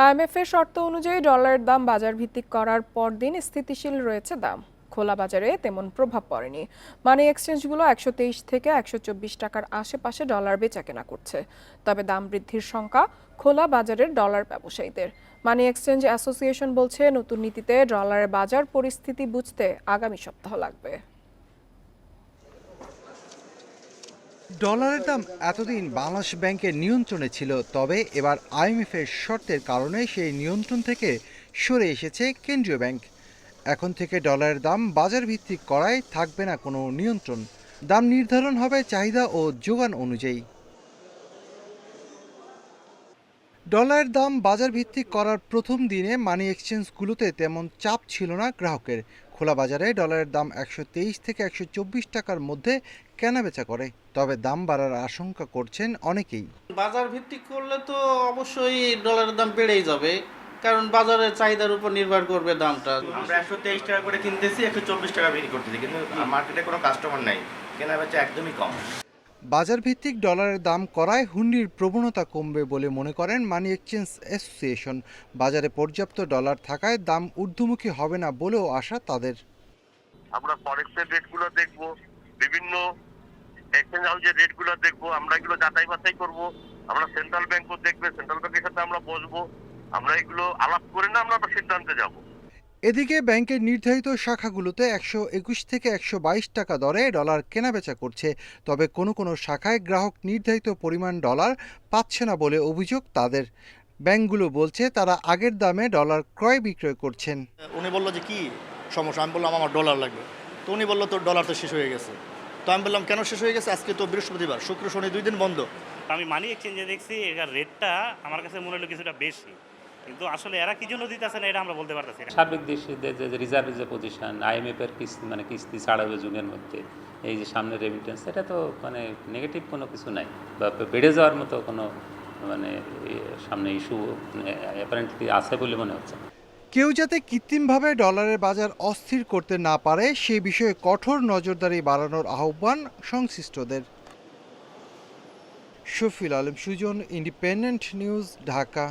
IMF এর শর্ত অনুযায়ী ডলারের দাম বাজার ভিত্তিক করার পরদিন স্থিতিশীল রয়েছে দাম। খোলা বাজারে তেমন প্রভাব পড়েনি। মানি এক্সচেঞ্জগুলো একশো তেইশ থেকে একশো চব্বিশ টাকার আশেপাশে ডলার বেচাকেনা করছে। তবে দাম বৃদ্ধির শঙ্কা খোলা বাজারের ডলার ব্যবসায়ীদের। মানি এক্সচেঞ্জ অ্যাসোসিয়েশন বলছে, নতুন নীতিতে ডলারের বাজার পরিস্থিতি বুঝতে আগামী সপ্তাহ লাগবে। ডলারের দাম এতদিন বাংলাদেশ ব্যাংকের নিয়ন্ত্রণে ছিল, তবে এবার আইএমএফের শর্তের কারণে সেই নিয়ন্ত্রণ থেকে সরে এসেছে কেন্দ্রীয় ব্যাংক। এখন থেকে ডলারের দাম বাজার ভিত্তিক করায় থাকবে না কোনো নিয়ন্ত্রণ। দাম নির্ধারণ হবে চাহিদা ও যোগান অনুযায়ী। ডলারের দাম বাজার ভিত্তিক করার প্রথম দিনে মানি এক্সচেঞ্জগুলোতে তেমন চাপ ছিল না গ্রাহকের। খোলা বাজারে ডলারের দাম একশো তেইশ থেকে একশো চব্বিশ টাকার মধ্যে কেনাবেচা করে। তবে দাম বাড়ার আশঙ্কা করছেন অনেকেই। বাজার ভিত্তিক করলে তো অবশ্যই ডলারের দাম বেড়েই যাবে কারণ বাজারের চাহিদার উপর নির্ভর করবে দামটা। আমরা একশো তেইশ টাকা করে কিনতেছি একশো চব্বিশ টাকা বিক্রি করতেছি কিন্তু মার্কেটে কোনো কাস্টমার নাই। কেনা বেচা একদমই কম। বাজার ভিত্তিক ডলারের দাম করায় হুন্ডির প্রবণতা কমবে বলে মনে করেন মানি এক্সচেঞ্জ অ্যাসোসিয়েশন। বাজারে পর্যাপ্ত ডলার থাকায় দাম ঊর্ধ্বমুখী হবে না বলেও আশা তাদের। আমরা ফরেক্সের রেটগুলো দেখব, বিভিন্ন এক্সচেঞ্জ হাউসের রেটগুলো দেখব, আমরা এগুলো যাচাই বাছাই করব, আমরা সেন্ট্রাল ব্যাংকও দেখবে সেন্ট্রাল ব্যাংকের সাথে আমরা বসবো, আমরা এগুলো আলাপ করে না আমরা সিদ্ধান্তে যাব। এদিকে ব্যাংকের নির্ধারিত শাখাগুলোতে একশো একুশ থেকে একশো বাইশ টাকা দরে ডলার কেনাবেচা করছে। তবে কোনো কোনো শাখায় গ্রাহক নির্ধারিত পরিমাণ ডলার পাচ্ছে না বলে অভিযোগ তাদের। ব্যাংকগুলো বলছে তারা আগের দামে ডলার ক্রয় বিক্রয় করছেন। উনি বলল যে কি সমস্যা? আমি বললাম আমার ডলার লাগবে। তো উনি বলল তোর ডলার তো শেষ হয়ে গেছে। তো আমি বললাম কেন শেষ হয়ে গেছে? আজকে তো বৃহস্পতিবার শুক্র শনি দুই দিন বন্ধ। আমি মানি এক্সচেঞ্জে দেখছি এটার রেটটা আমার কাছে মনে হলো কিছুটা বেশি। কিন্তু আসলে এরা কি জন্য দিতেছে না এটা আমরা বলতে পারতেছি না। সার্বিক দেশে যে রিজার্ভের যে পজিশন আইএমএফের কিস্তি মানে কিস্তি ছাড়াবে যুগের মধ্যে এই যে সামনে রেমিটেন্স এটা তো মানে নেগেটিভ কোনো কিছু নাই। বা বেড়ে যাওয়ার মতো কোনো মানে সামনে ইস্যু অ্যাপারেন্টলি আছে বলে মনে হচ্ছে। কেউ যাতে কৃত্রিমভাবে ডলারের বাজার অস্থির করতে না পারে সে বিষয়ে কঠোর নজরদারি বাড়ানোর আহ্বান সংশ্লিষ্টদের। Shafil Alam Sujan independent news Dhaka.